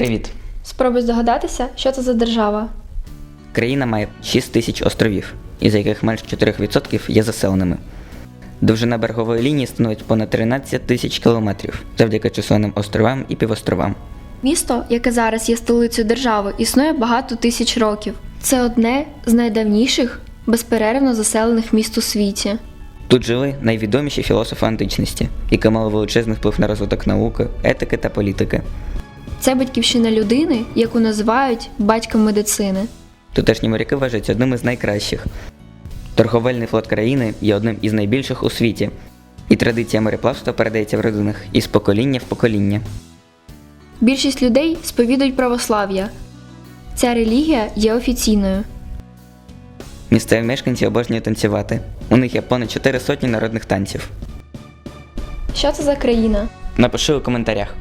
Привіт. Спробуй здогадатися, що це за держава. Країна має 6 тисяч островів, із яких менш 4% є заселеними. Довжина берегової лінії становить понад 13 тисяч кілометрів завдяки численним островам і півостровам. Місто, яке зараз є столицею держави, існує багато тисяч років. Це одне з найдавніших безперервно заселених міст у світі. Тут жили найвідоміші філософи античності, які мали величезний вплив на розвиток науки, етики та політики. Це батьківщина людини, яку називають батьком медицини. Тутешні моряки вважаються одним із найкращих. Торговельний флот країни є одним із найбільших у світі, і традиція мореплавства передається в родинах із покоління в покоління. Більшість людей сповідують православ'я. Ця релігія є офіційною. Місцеві мешканці обожнюють танцювати. У них є понад 4 сотні народних танців. Що це за країна? Напиши у коментарях.